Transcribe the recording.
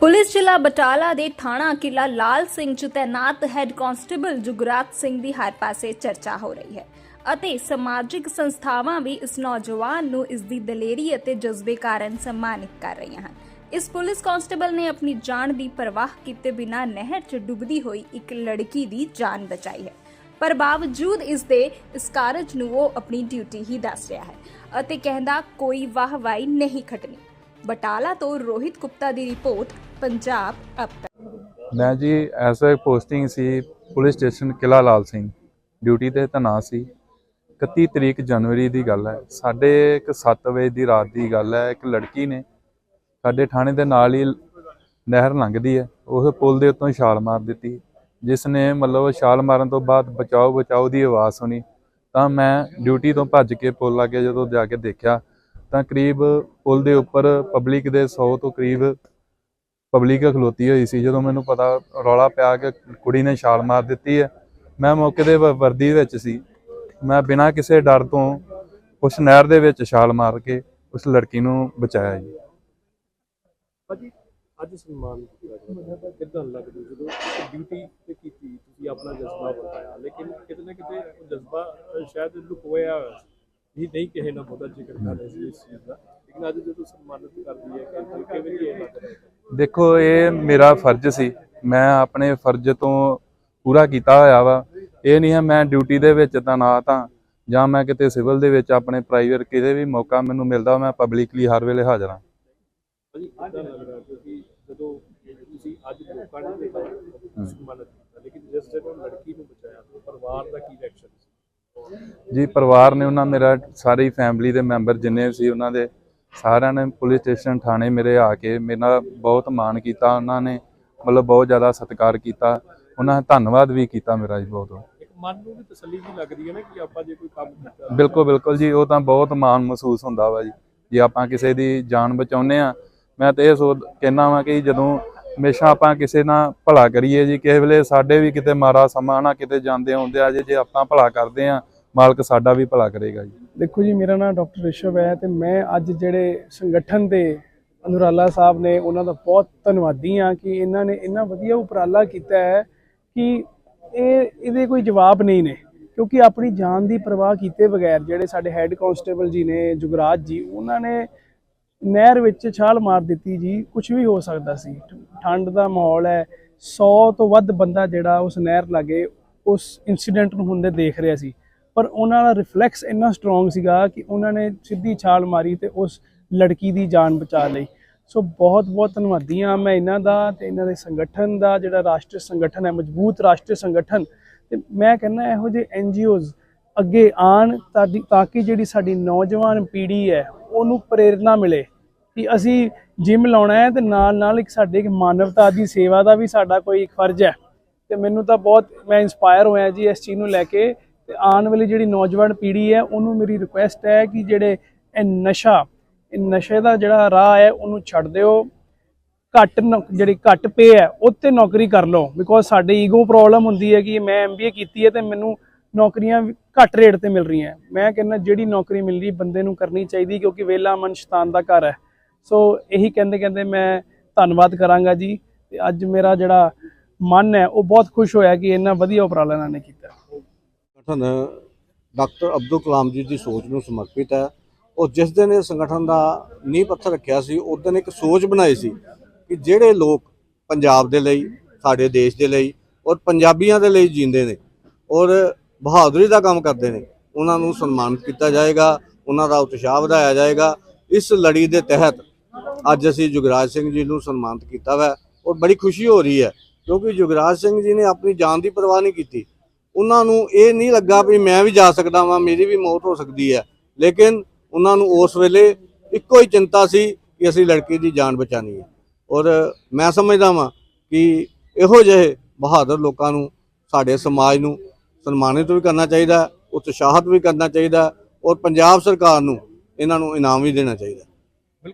Police ਜ਼ਿਲ੍ਹਾ ਬਟਾਲਾ ਦੇ ਥਾਣਾ ਕਿਲਾ ਲਾਲ ਸਿੰਘ 'ਚ ਤੈਨਾਤ ਹੈੱਡ ਕਾਂਸਟੇਬਲ ਜੁਗਰਾਜ ਸਿੰਘ ਦੀ ਹਰ ਪਾਸੇ ਚਰਚਾ ਹੋ ਰਹੀ ਹੈ ਅਤੇ ਸਮਾਜਿਕ ਸੰਸਥਾਵਾਂ ਵੀ ਇਸ ਨੌਜਵਾਨ ਨੂੰ ਇਸ ਦੀ ਦਲੇਰੀ ਅਤੇ ਜਜ਼ਬੇ ਕਾਰਨ ਸਨਮਾਨਿਤ ਕਰ ਰਹੀਆਂ ਹਨ। ਇਸ ਪੁਲਿਸ ਕਾਂਸਟੇਬਲ ਨੇ ਆਪਣੀ ਜਾਨ ਦੀ ਪਰਵਾਹ ਕੀਤੇ ਬਿਨਾਂ ਨਹਿਰ 'ਚ ਡੁੱਬਦੀ ਹੋਈ ਇੱਕ ਲੜਕੀ ਦੀ ਜਾਨ ਬਚਾਈ ਹੈ। ਪਰ ਬਾਵਜੂਦ ਇਸ ਦੇ ਇਸ ਕਾਰਜ ਨੂੰ ਉਹ ਆਪਣੀ ਡਿਊਟੀ ਹੀ ਦੱਸ ਰਿਹਾ ਹੈ ਅਤੇ ਕਹਿੰਦਾ ਕੋਈ ਵਾਹਵਾਈ ਨਹੀਂ ਖਟਣੀ। ਬਟਾਲਾ ਤੋਂ ਰੋਹਿਤ ਗੁਪਤਾ ਦੀ ਰਿਪੋਰਟ, ਪੰਜਾਬ ਅਪ ਮੈਂ ਜੀ ਐਸਏ ਪੋਸਟਿੰਗ ਸੀ, police station Qila Lal Singh. Duty ਤੇ ਤੈਨਾਤ ਸੀ। 31 ਤਰੀਕ ਜਨਵਰੀ ਦੀ ਗੱਲ ਹੈ। ਸਾਡੇ ਇੱਕ 7 ਵਜੇ ਦੀ ਰਾਤ ਦੀ ਗੱਲ ਹੈ। ਇੱਕ ਲੜਕੀ ਨੇ ਸਾਡੇ ਥਾਣੇ ਦੇ ਨਾਲ ਹੀ ਨਹਿਰ ਲੰਘਦੀ ਹੈ। ਉਹ ਪੁਲ ਦੇ ਉੱਤੋਂ ਛਾਲ ਮਾਰ ਦਿੱਤੀ। ਜਿਸ ਨੇ ਮਤਲਬ ਛਾਲ ਮਾਰਨ ਤੋਂ ਬਾਅਦ ਬਚਾਓ ਬਚਾਓ ਦੀ ਆਵਾਜ਼ ਸੁਣੀ। ਤਾਂ ਮੈਂ ਡਿਊਟੀ ਤੋਂ ਭੱਜ ਕੇ ਪੁਲ ਲਾਗੇ ਜਦੋਂ ਜਾ ਕੇ ਦੇਖਿਆ ਤਾਂ ਕਰੀਬ ਪੁਲ ਦੇ ਉੱਪਰ ਪਬਲਿਕ ਦੇ 100 ਤੋਂ ਕਰੀਬ ਪਬਲਿਕ ਖਲੋਤੀ ਹੋਈ ਸੀ। ਜਦੋਂ ਮੈਨੂੰ ਪਤਾ ਰੌਲਾ ਪਿਆ ਕਿ ਕੁੜੀ ਨੇ ਛਾਲ ਮਾਰ ਦਿੱਤੀ ਹੈ, ਮੈਂ ਮੌਕੇ ਤੇ ਵਰਦੀ ਵਿੱਚ ਸੀ। ਮੈਂ ਬਿਨਾਂ ਕਿਸੇ ਡਰ ਤੋਂ ਉਸ ਨਹਿਰ ਦੇ ਵਿੱਚ ਛਾਲ ਮਾਰ ਕੇ ਉਸ ਲੜਕੀ ਨੂੰ ਬਚਾਇਆ ਜੀ। ਭਾਜੀ, ਅੱਜ ਸਨਮਾਨ ਕੀਤਾ ਕਿਦਾਂ ਲੱਗਦਾ? ਜਦੋਂ ਡਿਊਟੀ ਤੇ ਕੀਤੀ, ਤੁਸੀਂ ਆਪਣਾ ਜਜ਼ਬਾ ਵਰਤਾਇਆ, ਲੇਕਿਨ ਕਿਤੇ ਨਾ ਕਿਤੇ ਉਹ ਜਜ਼ਬਾ ਸ਼ਾਇਦ ਲੁਕੋਇਆ ਹੋਇਆ ਸੀ। ਇਹ ਨਹੀਂ ਕਿਸੇ ਨਾਲ ਬਹੁਤਾ ਜ਼ਿਕਰ ਕਰ ਰਹੇ ਸੀ ਇਸ ਚੀਜ਼ ਦਾ। ਲੇਕਿਨ ਅੱਜ ਜਦੋਂ ਸਨਮਾਨਿਤ ਕਰਦੀ ਹੈ ਕਿ ਕਿਵੇਂ ਇਹ ਲੱਗ ਰਿਹਾ ਦੇਖੋ ਇਹ ਮੇਰਾ ਫਰਜ਼ ਸੀ। ਮੈਂ ਆਪਣੇ ਫਰਜ਼ ਤੋਂ ਪੂਰਾ ਕੀਤਾ ਹੋਇਆ ਵਾ। ਇਹ ਨਹੀਂ ਹੈ ਮੈਂ ਡਿਊਟੀ ਦੇ ਵਿੱਚ ਤੈਨਾਤ ਹਾਂ ਜਾਂ ਮੈਂ ਕਿਤੇ ਸਿਵਲ ਦੇ ਵਿੱਚ ਆਪਣੇ ਪ੍ਰਾਈਵੇਟ ਕਿਤੇ ਵੀ ਮੌਕਾ ਮੈਨੂੰ ਮਿਲਦਾ ਮੈਂ ਪਬਲਿਕਲੀ ਹਰ ਵੇਲੇ ਹਾਜ਼ਰ ਹਾਂ। ਭਾਜੀ ਕਿਦਾਂ ਲੱਗ ਰਿਹਾ? ਕਿਉਂਕਿ ਜਦੋਂ ਤੁਸੀਂ ਅੱਜ ਲੋਕਾਂ ਨੇ ਸਨਮਾਨਿਤ ਕੀਤਾ ਲੇਕਿਨ ਜਿਸ ਜਦੋਂ ਲੜਕੀ ਨੂੰ ਬਚਾਇਆ ਪਰਿਵਾਰ ਦਾ ਕੀ ਰਿਐਕਸ਼ਨ ਸੀ? ਜੀ ਪਰਿਵਾਰ ਨੇ ਉਹਨਾਂ ਮੇਰਾ ਸਾਰੀ ਫੈਮਿਲੀ ਦੇ ਮੈਂਬਰ ਜਿੰਨੇ ਸੀ ਉਹਨਾਂ ਦੇ ਸਾਰਿਆਂ ਨੇ ਪੁਲਿਸ ਸਟੇਸ਼ਨ ਥਾਣੇ ਮੇਰੇ ਆ ਕੇ ਮੇਰੇ ਨਾਲ ਬਹੁਤ ਮਾਣ ਕੀਤਾ ਉਹਨਾਂ ਨੇ ਮਤਲਬ ਬਹੁਤ ਜ਼ਿਆਦਾ ਸਤਿਕਾਰ ਕੀਤਾ ਉਹਨਾਂ ਨੇ ਧੰਨਵਾਦ ਵੀ ਕੀਤਾ ਮੇਰਾ ਜੀ ਬਹੁਤ। ਮਨ ਨੂੰ ਵੀ ਤਸੱਲੀ ਵੀ ਲੱਗਦੀ ਹੈ ਨਾ ਕਿ ਆਪਾਂ ਜੇ ਕੋਈ ਕੰਮ ਕੀਤਾ। ਬਿਲਕੁਲ ਬਿਲਕੁਲ ਜੀ ਉਹ ਤਾਂ ਬਹੁਤ ਮਾਣ ਮਹਿਸੂਸ ਹੁੰਦਾ ਵਾ ਜੀ ਜੇ ਆਪਾਂ ਕਿਸੇ ਦੀ ਜਾਨ ਬਚਾਉਂਦੇ ਆ ਮੈਂ ਤਾਂ ਇਹ ਸੋਚ ਕਹਿਣਾ ਵਾਂ ਕਿ ਜਦੋਂ ਹਮੇਸ਼ਾ ਆਪਾਂ ਕਿਸੇ ਨਾਲ ਭਲਾ ਕਰੀਏ ਜੀ ਕਿਸੇ ਵੇਲੇ ਸਾਡੇ ਵੀ ਕਿਤੇ ਮਾਰਾ ਸਮਾਂ ਨਾ ਕਿਤੇ ਜਾਂਦੇ ਆਉਂਦੇ ਆ ਜੇ ਜੇ ਆਪਾਂ ਭਲਾ ਕਰਦੇ ਆ ਮਾਲਕ ਸਾਡਾ ਵੀ ਭਲਾ ਕਰੇਗਾ ਜੀ। ਦੇਖੋ ਜੀ, ਮੇਰਾ ਨਾਮ ਡਾਕਟਰ ਰਿਸ਼ਵ ਹੈ ਤੇ ਮੈਂ ਅੱਜ ਜਿਹੜੇ ਸੰਗਠਨ ਦੇ ਅਨੁਰਾਲਾ ਸਾਹਿਬ ਨੇ ਉਹਨਾਂ ਦਾ ਬਹੁਤ ਧੰਨਵਾਦੀ ਹਾਂ ਕਿ ਇਹਨਾਂ ਨੇ ਇੰਨਾ ਵਧੀਆ ਉਪਰਾਲਾ ਕੀਤਾ ਹੈ ਕਿ ਇਹ, ਇਹਦੇ ਕੋਈ ਜਵਾਬ ਨਹੀਂ ਨੇ। ਕਿਉਂਕਿ ਆਪਣੀ ਜਾਨ ਦੀ ਪਰਵਾਹ ਕੀਤੇ ਬਗੈਰ ਜਿਹੜੇ ਸਾਡੇ ਹੈੱਡ ਕਾਂਸਟੇਬਲ ਜੀ ਨੇ, ਜੁਗਰਾਜ ਜੀ, ਉਹਨਾਂ ਨੇ ਨਹਿਰ ਵਿੱਚ ਛਾਲ ਮਾਰ ਦਿੱਤੀ ਜੀ ਕੁਝ ਵੀ ਹੋ ਸਕਦਾ ਸੀ। ਠੰਡ ਦਾ ਮਾਹੌਲ ਹੈ 100 ਤੋਂ ਵੱਧ ਬੰਦਾ ਜਿਹੜਾ ਉਸ ਨਹਿਰ ਲਾਗੇ ਉਸ ਇਨਸੀਡੈਂਟ ਨੂੰ ਹੁੰਦੇ ਦੇਖ ਰਿਹਾ ਸੀ। ਪਰ ਉਹਨਾਂ ਦਾ ਰਿਫਲੈਕਸ ਇੰਨਾ ਸਟਰੋਂਗ ਸੀਗਾ ਕਿ ਉਹਨਾਂ ਨੇ ਸਿੱਧੀ ਛਾਲ ਮਾਰੀ ਤੇ ਉਸ ਲੜਕੀ ਦੀ ਜਾਨ ਬਚਾ ਲਈ। ਸੋ ਬਹੁਤ ਬਹੁਤ ਧੰਨਵਾਦੀ ਹਾਂ ਮੈਂ ਇਹਨਾਂ ਦਾ ਤੇ ਇਹਨਾਂ ਦੇ ਸੰਗਠਨ ਦਾ, ਜਿਹੜਾ ਰਾਸ਼ਟਰੀ ਸੰਗਠਨ ਹੈ, ਮਜ਼ਬੂਤ ਰਾਸ਼ਟਰੀ ਸੰਗਠਨ। ਤੇ ਮੈਂ ਕਹਿੰਦਾ ਇਹੋ ਜਿਹੇ ਐਨਜੀਓਜ਼ ਅੱਗੇ ਆਣ ਤਾਡੀ- ਤਾਂ ਕਿ ਜਿਹੜੀ ਸਾਡੀ ਨੌਜਵਾਨ ਪੀੜ੍ਹੀ ਹੈ, ਉਹਨੂੰ ਪ੍ਰੇਰਣਾ ਮਿਲੇ ਕਿ ਅਸੀਂ ਜਿਮ ਲਾਉਣਾ ਹੈ ਤੇ ਨਾਲ ਨਾਲ ਇੱਕ ਸਾਡੇ ਇੱਕ ਮਾਨਵਤਾ ਦੀ ਸੇਵਾ ਦਾ ਵੀ ਸਾਡਾ ਕੋਈ ਇੱਕ ਫਰਜ਼ ਹੈ। ਤੇ ਮੈਨੂੰ ਤਾਂ ਬਹੁਤ ਮੈਂ ਇਨਸਪਾਇਰ ਹੋਇਆ ਜੀ ਇਸ ਚੀਜ਼ ਨੂੰ ਲੈ ਕੇ ਤੇ ਆਉਣ ਵਾਲੀ ਜਿਹੜੀ ਨੌਜਵਾਨ ਪੀੜ੍ਹੀ ਹੈ, ਉਹਨੂੰ ਮੇਰੀ ਰਿਕੁਐਸਟ ਹੈ ਕਿ ਜਿਹੜੇ ਇਹ ਨਸ਼ਾ, ਇਹ ਨਸ਼ੇ ਦਾ ਜਿਹੜਾ ਰਾਹ ਹੈ, ਉਹਨੂੰ ਛੱਡ ਦਿਓ। ਘੱਟ ਨੌ- ਜਿਹੜੀ ਘੱਟ ਪੇ ਹੈ ਉੱਤੇ ਨੌਕਰੀ ਕਰ ਲਓ। ਬਿਕੋਜ਼ ਸਾਡੇ ਈਗੋ ਪ੍ਰੋਬਲਮ ਹੁੰਦੀ ਹੈ ਕਿ ਮੈਂ ਐਮਬੀਏ ਕੀਤੀ ਹੈ ਤੇ ਮੈਨੂੰ ਨੌਕਰੀਆਂ ਘੱਟ ਰੇਟ ਤੇ ਮਿਲ ਰਹੀਆਂ। ਮੈਂ ਕਹਿੰਦਾ ਜਿਹੜੀ ਨੌਕਰੀ ਮਿਲ ਰਹੀ ਬੰਦੇ ਨੂੰ ਕਰਨੀ ਚਾਹੀਦੀ ਕਿਉਂਕਿ ਵੇਲਾ ਮਨ ਸ਼ੈਤਾਨ ਦਾ ਘਰ ਹੈ। ਸੋ ਇਹੀ ਕਹਿੰਦੇ ਕਹਿੰਦੇ ਮੈਂ ਧੰਨਵਾਦ ਕਰਾਂਗਾ ਜੀ। ਤੇ ਅੱਜ ਮੇਰਾ ਜਿਹੜਾ ਮਨ ਹੈ, ਉਹ ਬਹੁਤ ਖੁਸ਼ ਹੋਇਆ ਕਿ ਇੰਨਾ ਵਧੀਆ ਉਪਰਾਲਾ ਇਹਨਾਂ ਨੇ ਕੀਤਾ। ਸੰਗਠਨ, ਡਾਕਟਰ ਅਬਦੁਲ ਕਲਾਮ ਜੀ ਦੀ ਸੋਚ ਨੂੰ ਸਮਰਪਿਤ ਹੈ। ਉਹ ਜਿਸ ਦਿਨ ਇਹ ਸੰਗਠਨ ਦਾ ਨੀਂਹ ਪੱਥਰ ਰੱਖਿਆ ਸੀ, ਉਸ ਦਿਨ ਇੱਕ ਸੋਚ ਬਣਾਈ ਸੀ ਕਿ ਜਿਹੜੇ ਲੋਕ ਪੰਜਾਬ ਦੇ ਲਈ, ਸਾਡੇ ਦੇਸ਼ ਦੇ ਲਈ ਔਰ ਪੰਜਾਬੀਆਂ ਦੇ ਲਈ ਜੀਂਦੇ ਨੇ ਔਰ ਬਹਾਦਰੀ ਦਾ ਕੰਮ ਕਰਦੇ ਨੇ, ਉਹਨਾਂ ਨੂੰ ਸਨਮਾਨਿਤ ਕੀਤਾ ਜਾਏਗਾ, ਉਹਨਾਂ ਦਾ ਉਤਸ਼ਾਹ ਵਧਾਇਆ ਜਾਏਗਾ। ਇਸ ਲੜੀ ਦੇ ਤਹਿਤ ਅੱਜ ਅਸੀਂ ਜੁਗਰਾਜ ਸਿੰਘ ਜੀ ਨੂੰ ਸਨਮਾਨਿਤ ਕੀਤਾ ਵਾ ਔਰ ਬੜੀ ਖੁਸ਼ੀ ਹੋ ਰਹੀ ਹੈ ਕਿਉਂਕਿ ਜੁਗਰਾਜ ਸਿੰਘ ਜੀ ਨੇ ਆਪਣੀ ਜਾਨ ਦੀ ਪਰਵਾਹ ਨਹੀਂ ਕੀਤੀ। ਉਹਨਾਂ ਨੂੰ ਇਹ ਨਹੀਂ ਲੱਗਾ ਵੀ ਮੈਂ ਵੀ ਜਾ ਸਕਦਾ ਵਾਂ, ਮੇਰੀ ਵੀ ਮੌਤ ਹੋ ਸਕਦੀ ਹੈ। ਲੇਕਿਨ ਉਹਨਾਂ ਨੂੰ ਉਸ ਵੇਲੇ ਇੱਕੋ ਹੀ ਚਿੰਤਾ ਸੀ ਕਿ ਅਸੀਂ ਲੜਕੀ ਦੀ ਜਾਨ ਬਚਾਣੀ ਹੈ। ਔਰ ਮੈਂ ਸਮਝਦਾ ਵਾਂ ਕਿ ਇਹੋ ਜਿਹੇ ਬਹਾਦਰ ਲੋਕਾਂ ਨੂੰ, ਸਾਡੇ ਸਮਾਜ ਨੂੰ ਸਨਮਾਨਿਤ ਵੀ ਕਰਨਾ ਚਾਹੀਦਾ, ਉਤਸ਼ਾਹਤ ਵੀ ਕਰਨਾ ਚਾਹੀਦਾ ਔਰ ਪੰਜਾਬ ਸਰਕਾਰ ਨੂੰ ਇਹਨਾਂ ਨੂੰ ਇਨਾਮ ਵੀ ਦੇਣਾ ਚਾਹੀਦਾ।